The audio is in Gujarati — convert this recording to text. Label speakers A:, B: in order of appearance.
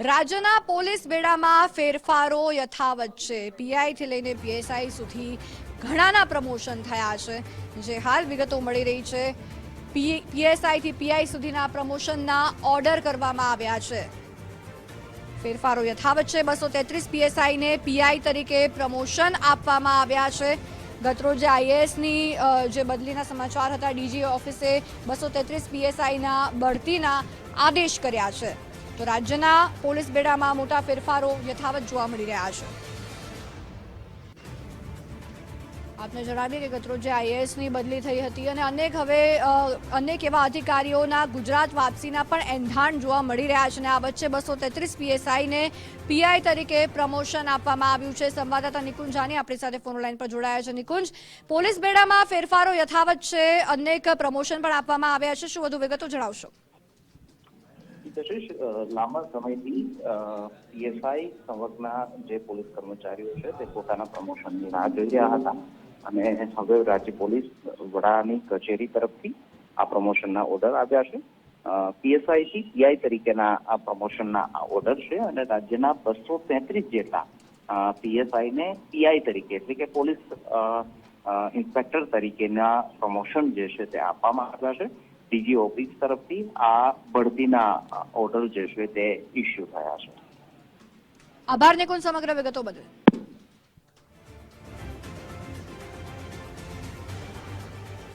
A: રાજ્યના પોલીસ બેડામાં ફેરફારો યથાવત છે. પીઆઈથી લઈને પીએસઆઈ સુધી ઘણાના પ્રમોશન થયા છે. જે હાલ વિગતો મળી રહી છે. પીએસઆઈથી પીઆઈ સુધીના પ્રમોશનના ઓર્ડર કરવામાં આવ્યા છે. ફેરફારો યથાવત છે. બસો તેત્રીસ પીએસઆઈને પીઆઈ તરીકે પ્રમોશન આપવામાં આવ્યા છે. ગતરોજે આઈએએસની જે બદલીના સમાચાર હતા, ડીજી ઓફિસે બસો તેત્રીસ પીએસઆઈના બઢતીના આદેશ કર્યા છે. તો રાજ્યના પોલીસ બેડામાં મોટા ફેરફારો યથાવત જોવા મળી રહ્યા છે. આપને જણાવીએ કે ગતરોજે આઈએએસની બદલી થઈ હતી અને અનેક હવે અનેક એવા અધિકારીઓના ગુજરાત વાપસીના પણ એંધાણ જોવા મળી રહ્યા છે અને આ વચ્ચે બસો તેત્રીસ પીએસઆઈને પીઆઈ તરીકે પ્રમોશન આપવામાં આવ્યું છે. સંવાદદાતા નિકુંજ જાની આપણી સાથે ફોન લાઈન પર જોડાયા છે. નિકુંજ, પોલીસ બેડામાં ફેરફારો યથાવત છે. અનેક પ્રમોશન પણ આપવામાં આવ્યા છે. શું વધુ વિગતો જણાવશો?
B: હિતેશ લાંબા સમયથી પીએસઆઈ સંવર્ગના જે પોલીસ કર્મચારીઓ છે તે પોતાના પ્રમોશનની રાહ જોઈ રહ્યા હતા. અને હવે રાજ્ય પોલીસ વડાની કચેરી તરફથી આ પ્રમોશનના ઓર્ડર આવ્યા છે. પીએસઆઈ થી પીઆઈ તરીકેના આ પ્રમોશનના ઓર્ડર છે અને રાજ્યના બસો તેત્રીસ જેટલા પીએસઆઈ ને પીઆઈ તરીકે એટલે કે પોલીસ ઇન્સ્પેક્ટર તરીકેના પ્રમોશન જે છે તે આપવામાં આવ્યા છે. ડીજી ઓફિસ તરફથી આ બઢતીના ઓર્ડર જે છે તે ઇસ્યુ થયા છે.
A: આભાર નિકુંજ સમગ્ર વિગતો બદલ.